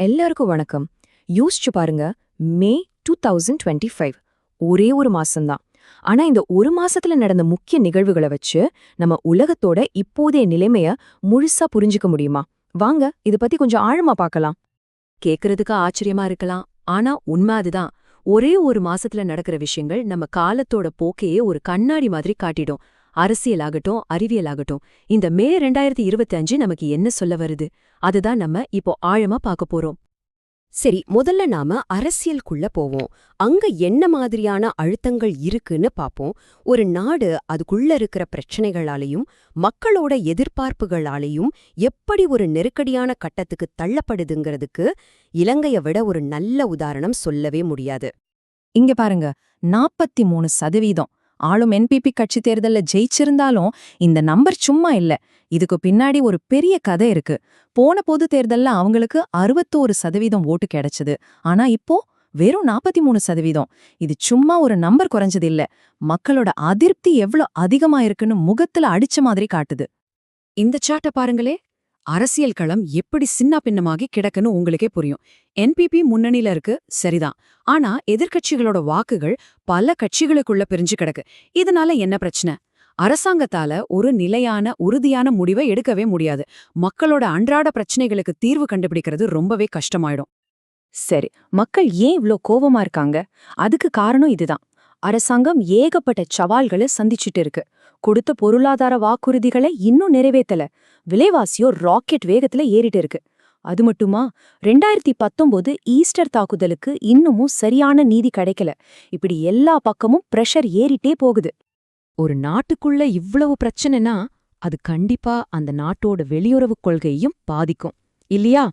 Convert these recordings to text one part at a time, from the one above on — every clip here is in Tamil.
எல்லாருக்கும் வணக்கம். யோசிச்சு பாருங்க May two thousand twenty five ஒரே ஒரு மாசம்தான். ஆனா இந்த ஒரு மாசத்துல நடந்த முக்கிய நிகழ்வுகளை வச்சு நம்ம உலகத்தோட இப்போதைய நிலைமைய முழுசா புரிஞ்சுக்க முடியுமா? வாங்க இத பத்தி கொஞ்சம் ஆழமா பார்க்கலாம். கேக்குறதுக்கு ஆச்சரியமா இருக்கலாம். ஆனா உண்மை அதுதான். ஒரே ஒரு மாசத்துல நடக்கிற விஷயங்கள் நம்ம காலத்தோட போக்கையே ஒரு கண்ணாடி மாதிரி காட்டிடும். அரசியலாகட்டும் அறிவியலாகட்டும் இந்த மே ரெண்டாயிரத்தி இருபத்தி அஞ்சு நமக்கு என்ன சொல்ல வருது? அதுதான் நம்ம இப்போ ஆழமா பார்க்க போறோம். சரி முதல்ல நாம அரசியலுக்குள்ள போவோம். அங்க என்ன மாதிரியான அழுத்தங்கள் இருக்குன்னு பாப்போம் ஒரு நாடு அதுக்குள்ள இருக்கிற பிரச்சனைகளாலையும் மக்களோட எதிர்பார்ப்புகளாலையும் எப்படி ஒரு நெருக்கடியான கட்டத்துக்கு தள்ளப்படுதுங்கிறதுக்கு இலங்கைய விட ஒரு நல்ல உதாரணம் சொல்லவே முடியாது. இங்க பாருங்க நாற்பத்தி மூணு சதவீதம் ஆளும் என்பிபி கட்சி தேர்தல்ல ஜெயிச்சிருந்தாலும் இந்த நம்பர் சும்மா இல்ல. இதுக்கு பின்னாடி ஒரு பெரிய கதை இருக்கு. போன பொது தேர்தல்ல அவங்களுக்கு அறுபத்தோரு சதவீதம் ஓட்டு கிடைச்சது. ஆனா இப்போ வெறும் நாற்பத்தி மூணு சதவீதம். இது சும்மா ஒரு நம்பர் குறைஞ்சது இல்ல. மக்களோட அதிருப்தி எவ்ளோ அதிகமா இருக்குன்னு முகத்துல அடிச்ச மாதிரி காட்டுது. இந்த சாட்டை பாருங்களே. அரசியல் களம் எப்படி சின்ன பின்னமாகி கிடக்குன்னு உங்களுக்கே புரியும். என்பிபி முன்னணியில இருக்கு சரிதான். ஆனா எதிர்க்கட்சிகளோட வாக்குகள் பல கட்சிகளுக்குள்ள பிரிஞ்சு கிடக்கு. இதனால என்ன பிரச்சனை? அரசாங்கத்தால ஒரு நிலையான உறுதியான முடிவை எடுக்கவே முடியாது. மக்களோட அன்றாட பிரச்சனைகளுக்கு தீர்வு கண்டுபிடிக்கிறது ரொம்பவே கஷ்டமாயிடும். சரி மக்கள் ஏன் இவ்ளோ கோவமா இருக்காங்க? அதுக்கு காரணம் இதுதான். அரசாங்கம் ஏகப்பட்ட சவால்களை சந்திச்சுட்டு இருக்கு. கொடுத்த பொருளாதார வாக்குறுதிகளை இன்னும் நிறைவேத்தல. விலைவாசியோ ராக்கெட் வேகத்துல ஏறிட்டு இருக்கு. அது மட்டுமா? ரெண்டாயிரத்தி பத்தொன்பது ஈஸ்டர் தாக்குதலுக்கு இன்னமும் சரியான நீதி கிடைக்கல. இப்படி எல்லா பக்கமும் பிரஷர் ஏறிட்டே போகுது. ஒரு நாட்டுக்குள்ள இவ்வளவு பிரச்சனைனா அது கண்டிப்பா அந்த நாட்டோட வெளியுறவுக் கொள்கையையும் பாதிக்கும். இல்லையா?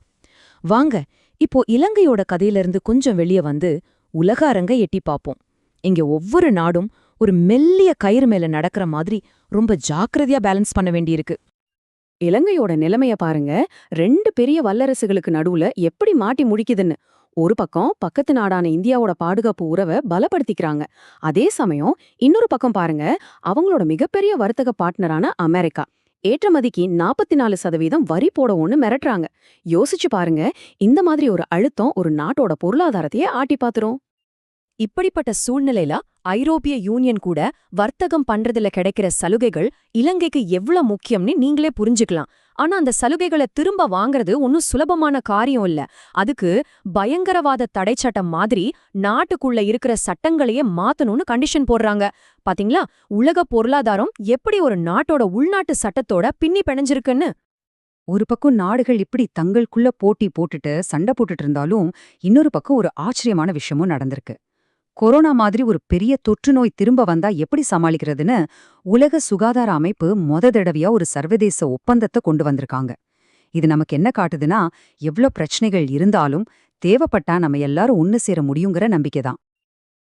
வாங்க இப்போ இலங்கையோட கதையிலிருந்து கொஞ்சம் வெளிய வந்து உலக அரங்க எட்டி பார்ப்போம். இங்க ஒவ்வொரு நாடும் ஒரு மெல்லிய கயிறு மேல நடக்கிற மாதிரி ரொம்ப ஜாக்கிரதையா பேலன்ஸ் பண்ண வேண்டியிருக்கு. இலங்கையோட நிலைமைய பாருங்க. ரெண்டு பெரிய வல்லரசுகளுக்கு நடுவுல எப்படி மாட்டி முடிக்குதுன்னு. ஒரு பக்கம் பக்கத்து நாடான இந்தியாவோட பாதுகாப்பு உறவை பலப்படுத்திக்கிறாங்க. அதே சமயம் இன்னொரு பக்கம் பாருங்க. அவங்களோட மிகப்பெரிய வர்த்தக பார்ட்னரான அமெரிக்கா. ஏற்றுமதிக்கு நாற்பத்தி நாலு சதவீதம் வரி போடவும்னு மிரட்டுறாங்க. யோசிச்சு பாருங்க. இந்த மாதிரி ஒரு அழுத்தம் ஒரு நாட்டோட பொருளாதாரத்தையே ஆட்டி பாத்துரும். இப்படிப்பட்ட சூழ்நிலையில ஐரோப்பிய யூனியன் கூட வர்த்தகம் பண்றதுல கிடைக்கிற சலுகைகள் இலங்கைக்கு எவ்வளவு முக்கியம்னு நீங்களே புரிஞ்சுக்கலாம். ஆனா அந்த சலுகைகளை திரும்ப வாங்குறது ஒன்னும் சுலபமான காரியம் இல்ல. அதுக்கு பயங்கரவாத தடை சட்டம் மாதிரி நாட்டுக்குள்ள இருக்கிற சட்டங்களையே மாத்தணும்னு கண்டிஷன் போடுறாங்க. பாத்தீங்களா? உலக பொருளாதாரம் எப்படி ஒரு நாட்டோட உள்நாட்டு சட்டத்தோட பின்னி பிணைஞ்சிருக்குன்னு? ஒரு பக்கம் நாடுகள் இப்படி தங்களுக்குள்ள போட்டி போட்டுட்டு சண்டை போட்டுட்டு இருந்தாலும் இன்னொரு பக்கம் ஒரு ஆச்சரியமான விஷயமும் நடந்திருக்கு. கொரோனா மாதிரி ஒரு பெரிய தொற்று நோய் திரும்ப வந்தா எப்படி சமாளிக்கிறதுன்னு உலக சுகாதார அமைப்பு மொத தடவையா ஒரு சர்வதேச ஒப்பந்தத்தை கொண்டு வந்திருக்காங்க. இது நமக்கு என்ன காட்டுதுன்னா எவ்ளோ பிரச்சனைகள் இருந்தாலும் தேவைப்பட்டா நம்ம எல்லாரும் ஒன்னு சேர முடியுங்கிற நம்பிக்கைதான்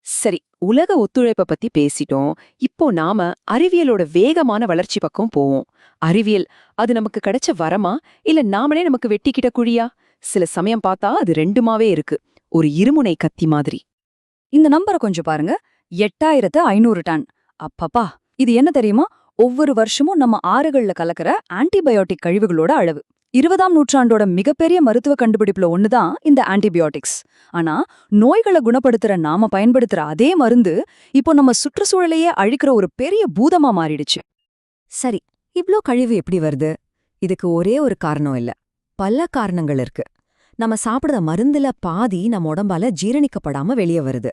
சரி உலக ஒத்துழைப்ப பத்தி பேசிட்டோம். இப்போ நாம அறிவியலோட வேகமான வளர்ச்சி பக்கம் போவோம். அறிவியல் அது நமக்கு கிடைச்ச வரமா? இல்ல நாமளே நமக்கு வெட்டிக்கிட்ட குழியா? சில சமயம் பார்த்தா அது ரெண்டுமாவே இருக்கு. ஒரு இருமுனை கத்தி மாதிரி. இந்த நம்பரை கொஞ்சம் பாருங்க. எட்டாயிரத்து ஐநூறு டன். அப்பப்பா இது என்ன தெரியுமா? ஒவ்வொரு வருஷமும் நம்ம ஆறுகள்ல கலக்கிற ஆன்டிபயோட்டிக் கழிவுகளோட அளவு. இருபதாம் நூற்றாண்டோட மிகப்பெரிய மருத்துவ கண்டுபிடிப்புல ஒண்ணுதான் இந்த ஆன்டிபயோட்டிக்ஸ் ஆனா நோய்களை குணப்படுத்துற நாம பயன்படுத்துற அதே மருந்து இப்போ நம்ம சுற்றுச்சூழலையே அழிக்கிற ஒரு பெரிய பூதமா மாறிடுச்சு. சரி இவ்ளோ கழிவு எப்படி வருது? இதுக்கு ஒரே ஒரு காரணம் இல்ல. பல காரணங்கள் இருக்கு. நம்ம சாப்பிடுற மருந்துல பாதி நம்ம உடம்பால ஜீரணிக்கப்படாம வெளியே வருது.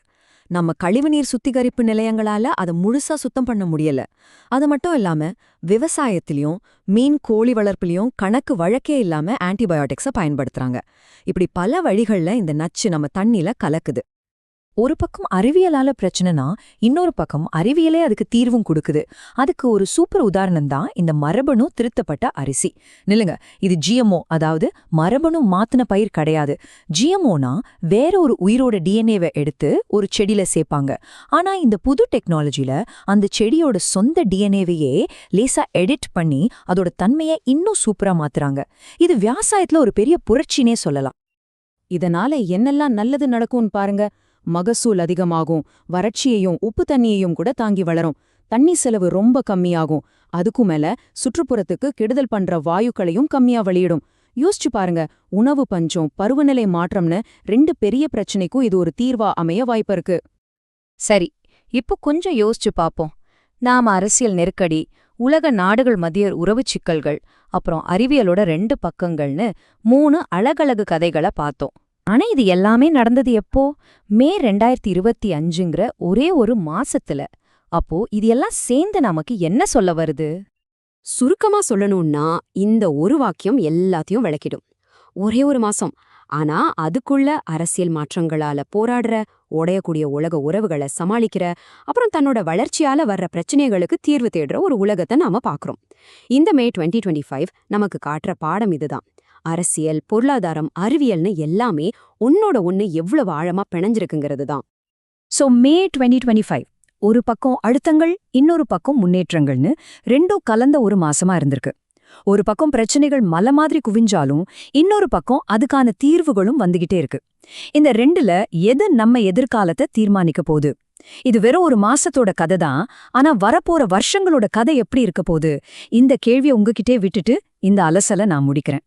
நம்ம கழிவுநீர் சுத்திகரிப்பு நிலையங்களால அதை முழுசா சுத்தம் பண்ண முடியல. அது மட்டும் இல்லாம விவசாயத்திலையும் மீன் கோழி வளர்ப்புலயும் கணக்கு வழக்கே இல்லாம ஆன்டிபயோட்டிக்ஸை பயன்படுத்துறாங்க. இப்படி பல வழிகள்ல இந்த நச்சு நம்ம தண்ணில கலக்குது. ஒரு பக்கம் அறிவியலால பிரச்சனைனா இன்னொரு பக்கம் அறிவியலே அதுக்கு தீர்வும் கொடுக்குது. அதுக்கு ஒரு சூப்பர் உதாரணம் தான் இந்த மரபணு திருத்தப்பட்ட அரிசி. நில்லுங்க இது ஜிஎம்ஓ அதாவது மரபணு மாத்தின பயிர் கிடையாது. ஜிஎம்ஓனா வேற ஒரு உயிரோட டிஎன்ஏவை எடுத்து ஒரு செடியில சேர்ப்பாங்க ஆனா இந்த புது டெக்னாலஜில அந்த செடியோட சொந்த டிஎன்ஏவையே லேசா எடிட் பண்ணி அதோட தன்மையை இன்னும் சூப்பரா மாத்துறாங்க. இது விவசாயத்துல ஒரு பெரிய புரட்சினே சொல்லலாம். இதனால என்னெல்லாம் நல்லது நடக்கும்னு பாருங்க. மகசூல் அதிகமாகும். வறட்சியையும் உப்பு தண்ணியையும் கூட தாங்கி வளரும். தண்ணி செலவு ரொம்ப கம்மியாகும். அதுக்கும் மேல சுற்றுப்புறத்துக்கு கெடுதல் பண்ற வாயுக்களையும் கம்மியா வெளியிடும். யோசிச்சு பாருங்க உணவு பஞ்சம் பருவநிலை மாற்றம்னு ரெண்டு பெரிய பிரச்சனைக்கும் இது ஒரு தீர்வா அமைய வாய்ப்பு இருக்கு. சரி இப்போ கொஞ்சம் யோசிச்சு பாப்போம். நாம அரசியல் நெருக்கடி உலக நாடுகள் மத்திய உறவுச் சிக்கல்கள் அப்புறம் அறிவியலோட ரெண்டு பக்கங்கள்னு மூணு அழகழகு கதைகளை பார்த்தோம். ஆனா இது எல்லாமே நடந்தது எப்போ? மே ரெண்டாயிரத்தி இருபத்தி அஞ்சுங்கிற ஒரே ஒரு மாசத்துல. அப்போ இது எல்லாம் சேர்ந்து நமக்கு என்ன சொல்ல வருது? சுருக்கமா சொல்லணும்னா இந்த ஒரு வாக்கியம் எல்லாத்தையும் விளக்கிடும். ஒரே ஒரு மாசம். ஆனா அதுக்குள்ள அரசியல் மாற்றங்களால போராடுற உடையக்கூடிய உலக உறவுகளை சமாளிக்கிற அப்புறம் தன்னோட வளர்ச்சியால வர்ற பிரச்சனைகளுக்கு தீர்வு தேடுற ஒரு உலகத்தை நாம பாக்குறோம். இந்த மே 2025 நமக்கு காட்டுற பாடம் இதுதான். அரசியல் பொருளாதாரம் அறிவியல்னு எல்லாமே ஒன்னோட ஒன்று எவ்வளவு ஆழமா பிணைஞ்சிருக்குங்கிறது தான் சோ மே 2025 ஒரு பக்கம் அழுத்தங்கள் இன்னொரு பக்கம் முன்னேற்றங்கள்னு ரெண்டும் கலந்த ஒரு மாசமா இருந்திருக்கு. ஒரு பக்கம் பிரச்சனைகள் மலை மாதிரி குவிஞ்சாலும் இன்னொரு பக்கம் அதுக்கான தீர்வுகளும் வந்துகிட்டே இருக்கு. இந்த ரெண்டுல எது நம்ம எதிர்காலத்தை தீர்மானிக்க போகுது? இது வெறும் ஒரு மாசத்தோட கதை தான் ஆனா வரப்போற வருஷங்களோட கதை எப்படி இருக்க போகுது? இந்த கேள்வியை உங்ககிட்டே விட்டுட்டு இந்த அலசலை நான் முடிக்கிறேன்.